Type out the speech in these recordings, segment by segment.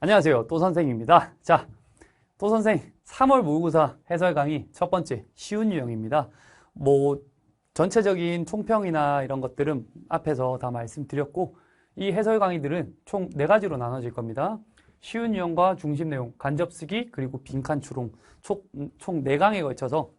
안녕하세요. 또 선생입니다. 자, 또 선생 3월 모의고사 해설 강의 첫 번째 쉬운 유형입니다. 뭐 전체적인 총평이나 이런 것들은 앞에서 다 말씀드렸고 이 해설 강의들은 총 네 가지로 나눠질 겁니다. 쉬운 유형과 중심 내용, 간접 쓰기, 그리고 빈칸 추론 총 네 강에 걸쳐서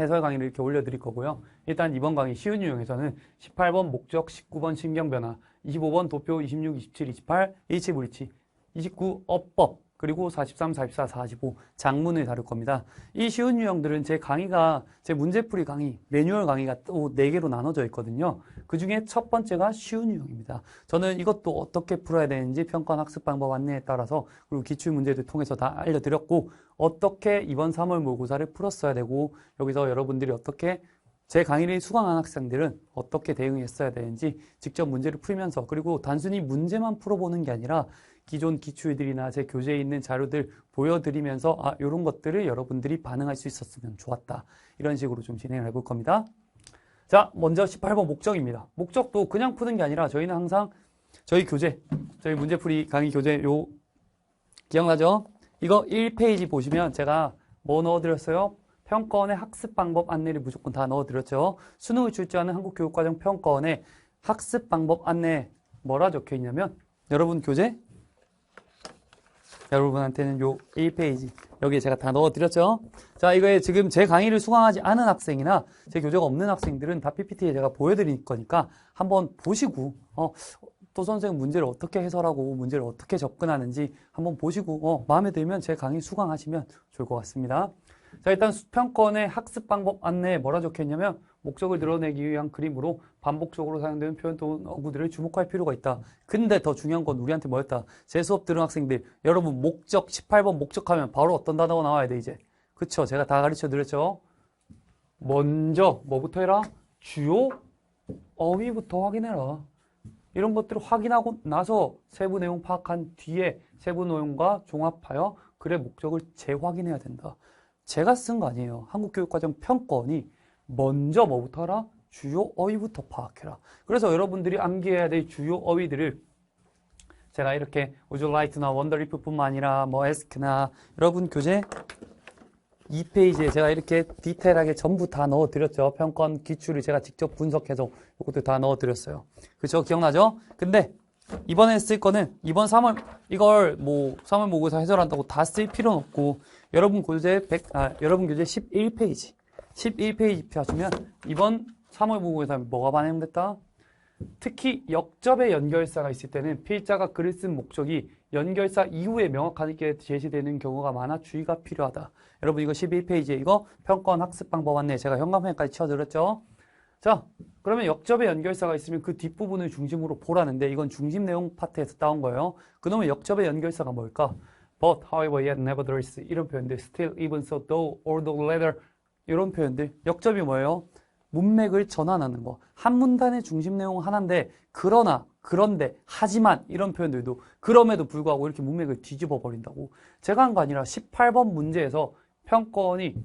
해설 강의를 이렇게 올려드릴 거고요. 일단 이번 강의 쉬운 유형에서는 18번 목적, 19번 신경변화, 25번 도표, 26, 27, 28, 일치, 불일치, 29 어법, 그리고 43, 44, 45 장문을 다룰 겁니다. 이 쉬운 유형들은 제 강의가 제 문제풀이 강의, 매뉴얼 강의가 또 4개로 나눠져 있거든요. 그 중에 첫 번째가 쉬운 유형입니다. 저는 이것도 어떻게 풀어야 되는지 평가 학습 방법 안내에 따라서 그리고 기출 문제들 통해서 다 알려드렸고 어떻게 이번 3월 모의고사를 풀었어야 되고 여기서 여러분들이 어떻게 제 강의를 수강한 학생들은 어떻게 대응했어야 되는지 직접 문제를 풀면서 그리고 단순히 문제만 풀어보는 게 아니라 기존 기출들이나 제 교재에 있는 자료들 보여드리면서 아 이런 것들을 여러분들이 반응할 수 있었으면 좋았다. 이런 식으로 좀 진행을 해볼 겁니다. 자 먼저 18번 목적입니다. 목적도 그냥 푸는 게 아니라 저희는 항상 저희 교재, 저희 문제풀이 강의 교재 요 기억나죠? 이거 1페이지 보시면 제가 뭐 넣어드렸어요? 평가원의 학습 방법 안내를 무조건 다 넣어드렸죠. 수능을 출제하는 한국교육과정 평가원의 학습 방법 안내 뭐라 적혀 있냐면 여러분 교재 여러분한테는 요 1페이지 여기에 제가 다 넣어드렸죠. 자, 이거에 지금 제 강의를 수강하지 않은 학생이나 제 교재가 없는 학생들은 다 PPT에 제가 보여드릴 거니까 한번 보시고 어, 또 선생 문제를 어떻게 해설하고 문제를 어떻게 접근하는지 한번 보시고 어, 마음에 들면 제 강의 수강하시면 좋을 것 같습니다. 자, 일단 수평권의 학습 방법 안내에 뭐라 적혀 있냐면 목적을 드러내기 위한 그림으로 반복적으로 사용되는 표현 또는 어구들을 주목할 필요가 있다. 근데 더 중요한 건 우리한테 뭐였다? 제 수업 들은 학생들 여러분 목적 18번 목적하면 바로 어떤 단어가 나와야 돼 이제 그쵸? 제가 다 가르쳐 드렸죠? 먼저 뭐부터 해라? 주요 어휘부터 확인해라. 이런 것들을 확인하고 나서 세부 내용 파악한 뒤에 세부 내용과 종합하여 글의 목적을 재확인해야 된다. 제가 쓴 거 아니에요. 한국교육과정 평가원이 먼저 뭐부터 하라? 주요 어휘부터 파악해라. 그래서 여러분들이 암기해야 될 주요 어휘들을 제가 이렇게 Would you like to나 Wonder If뿐만 아니라 뭐 ask나 여러분 교재 2페이지에 제가 이렇게 디테일하게 전부 다 넣어드렸죠. 평권 기출을 제가 직접 분석해서 이것도 다 넣어드렸어요. 그렇죠? 기억나죠? 근데 이번에 쓸 거는 이번 3월 이걸 뭐 3월 모의고사 해설한다고 다 쓸 필요는 없고 여러분 교재 100, 아, 여러분 교재 11페이지 11페이지 펴주면 이번 3월 모의고사에 뭐가 반영됐다? 특히 역접의 연결사가 있을 때는 필자가 글을 쓴 목적이 연결사 이후에 명확하게 제시되는 경우가 많아 주의가 필요하다. 여러분 이거 11페이지에 이거 평가원 학습 방법 안내 제가 현감회까지 치워드렸죠. 자 그러면 역접의 연결사가 있으면 그 뒷부분을 중심으로 보라는데 이건 중심 내용 파트에서 따온 거예요. 그러면 역접의 연결사가 뭘까? But, however, yet, nevertheless 이런 표현들 still, even, so, though, although, later 이런 표현들 역접이 뭐예요? 문맥을 전환하는 거. 한 문단의 중심 내용 하나인데 그러나 그런데 하지만 이런 표현들도 그럼에도 불구하고 이렇게 문맥을 뒤집어 버린다고. 제가 한 거 아니라 18번 문제에서 평권이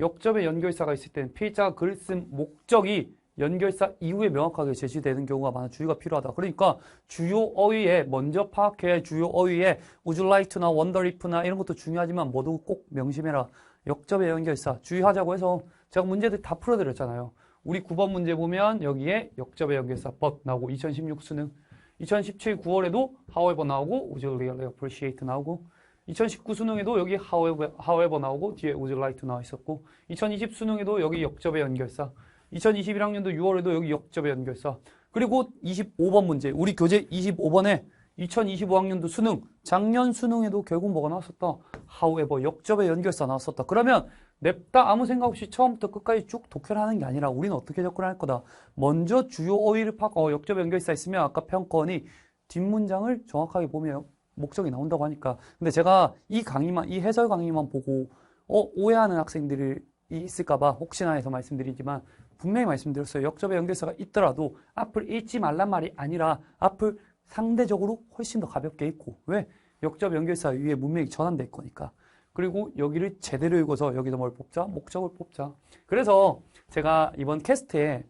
역접의 연결사가 있을 때는 필자가 글을 쓴 목적이 연결사 이후에 명확하게 제시되는 경우가 많아 주의가 필요하다. 그러니까 주요 어휘에 먼저 파악해야 할 주요 어휘에 would you like to나 wonder if나 이런 것도 중요하지만 모두 꼭 명심해라. 역접의 연결사 주의하자고 해서 제가 문제들 다 풀어드렸잖아요. 우리 9번 문제 보면 여기에 역접의 연결사 but 나오고 2016 수능 2017 9월에도 however 나오고 would you really appreciate 나오고 2019 수능에도 여기 however, however 나오고 뒤에 would like to 나와 있었고 2020 수능에도 여기 역접의 연결사 2021학년도 6월에도 여기 역접의 연결사 그리고 25번 문제 우리 교재 25번에 2025학년도 수능 작년 수능에도 결국 뭐가 나왔었다? however 역접의 연결사 나왔었다. 그러면 냅다 아무 생각 없이 처음부터 끝까지 쭉 독해를 하는 게 아니라 우리는 어떻게 접근할 거다? 먼저 주요 어휘를 파악 어, 역접의 연결사 있으면 아까 평가원이 뒷문장을 정확하게 보면 목적이 나온다고 하니까 근데 제가 이 강의만 이 해설 강의만 보고 어, 오해하는 학생들이 있을까봐 혹시나 해서 말씀드리지만 분명히 말씀드렸어요. 역접의 연결사가 있더라도 앞을 읽지 말란 말이 아니라 앞을 상대적으로 훨씬 더 가볍게 읽고 왜? 역접 연결사 위에 문맥이 전환될 거니까. 그리고 여기를 제대로 읽어서 여기서 뭘 뽑자? 목적을 뽑자. 그래서 제가 이번 캐스트에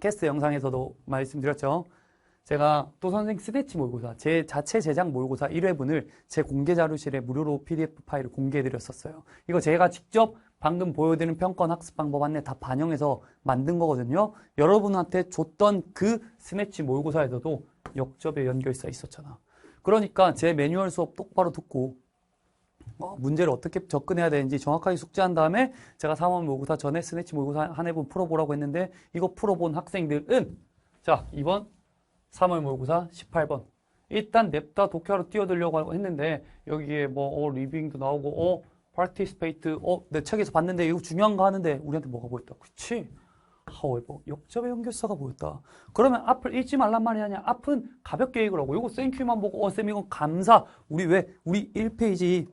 캐스트 영상에서도 말씀드렸죠. 제가 또 선생 스네치 모의고사, 제 자체 제작 모의고사 1회분을 제 공개 자료실에 무료로 PDF 파일을 공개해 드렸었어요. 이거 제가 직접 방금 보여드린 평권 학습 방법 안내 다 반영해서 만든 거거든요. 여러분한테 줬던 그 스네치 모의고사에서도 역접의 연결사 있었잖아. 그러니까 제 매뉴얼 수업 똑바로 듣고 어, 문제를 어떻게 접근해야 되는지 정확하게 숙지한 다음에 제가 3월 모의고사 전에 스네치 모의고사 한 해분 풀어보라고 했는데 이거 풀어본 학생들은 자 이번 3월 모의고사 18번 일단 냅다 독해하러 뛰어들려고 했는데 여기에 뭐 어, 리빙도 나오고 어 파티스페이트 어 내 책에서 봤는데 이거 중요한 거 하는데 우리한테 뭐가 보였다 그치? 하워버 역접의 연결사가 보였다. 그러면 앞을 읽지 말란 말이 아니야. 앞은 가볍게 읽으라고. 이거 땡큐만 보고 어 쌤 이건 감사. 우리 왜 우리 1페이지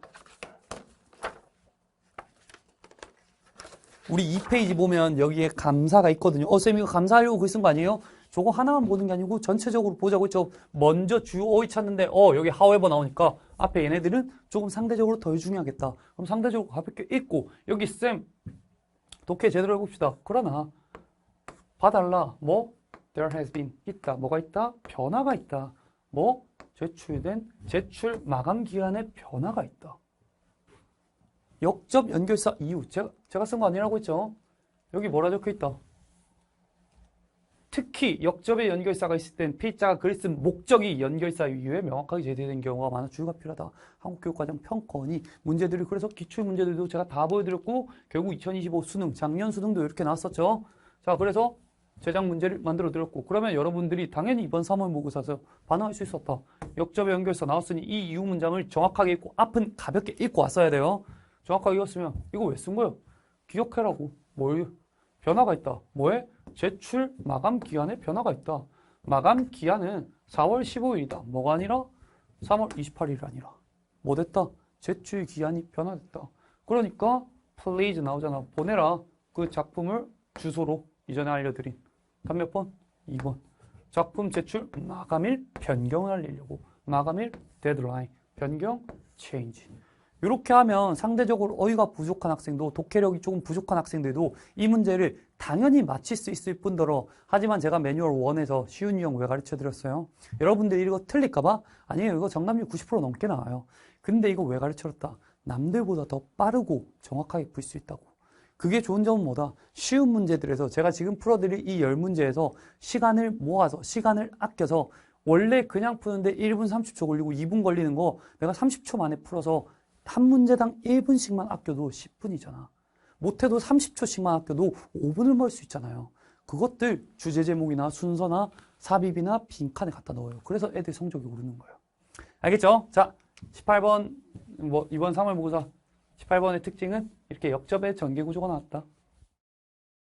우리 2페이지 보면 여기에 감사가 있거든요. 어, 쌤 이거 감사하려고 글 쓴 거 아니에요? 저거 하나만 보는 게 아니고 전체적으로 보자고 했죠. 먼저 주요 어휘 찾는데 어, 여기 however 나오니까 앞에 얘네들은 조금 상대적으로 더 중요하겠다. 그럼 상대적으로 가볍게 읽고 여기 쌤 독해 제대로 해봅시다. 그러나 봐달라. 뭐? There has been 있다. 뭐가 있다? 변화가 있다. 뭐? 제출된 제출 마감 기한에 변화가 있다. 역접 연결사 이유. 제가, 제가 쓴 거 아니라고 했죠? 여기 뭐라 적혀 있다? 특히 역접의 연결사가 있을 땐 필자가 글쓴 목적이 연결사 이유에 명확하게 제재된 경우가 많아 주의가 필요하다. 한국교육과정 평건이 문제들이 그래서 기출 문제들도 제가 다 보여드렸고 결국 2025 수능 작년 수능도 이렇게 나왔었죠. 자 그래서 제작 문제를 만들어 드렸고 그러면 여러분들이 당연히 이번 3월 모의고사에서 반응할 수 있었다. 역접의 연결사 나왔으니 이 이유 문장을 정확하게 읽고 앞은 가볍게 읽고 왔어야 돼요. 정확하게 읽었으면 이거 왜 쓴 거예요? 기억해라고. 뭘 변화가 있다. 뭐에? 제출 마감 기한에 변화가 있다. 마감 기한은 4월 15일이다. 뭐가 아니라 3월 28일이 아니라 뭐 됐다? 제출 기한이 변화됐다. 그러니까 please 나오잖아. 보내라. 그 작품을 주소로 이전에 알려드린 답 몇 번? 2번. 작품 제출 마감일 변경을 알리려고 마감일 데드라인 변경 체인지 이렇게 하면 상대적으로 어휘가 부족한 학생도 독해력이 조금 부족한 학생들도 이 문제를 당연히 맞힐 수 있을 뿐더러 하지만 제가 매뉴얼 1에서 쉬운 유형 왜 가르쳐 드렸어요? 여러분들이 이거 틀릴까봐? 아니에요. 이거 정답률 90% 넘게 나와요. 근데 이거 왜 가르쳐 줬다? 남들보다 더 빠르고 정확하게 풀 수 있다고. 그게 좋은 점은 뭐다? 쉬운 문제들에서 제가 지금 풀어드릴 이 10문제에서 시간을 모아서 시간을 아껴서 원래 그냥 푸는데 1분 30초 걸리고 2분 걸리는 거 내가 30초 만에 풀어서 한 문제당 1분씩만 아껴도 10분이잖아. 못해도 30초씩만 아껴도 5분을 모을 수 있잖아요. 그것들 주제 제목이나 순서나 삽입이나 빈칸에 갖다 넣어요. 그래서 애들 성적이 오르는 거예요. 알겠죠? 자, 18번 뭐 이번 3월 모의고사 18번의 특징은 이렇게 역접의 전개 구조가 나왔다.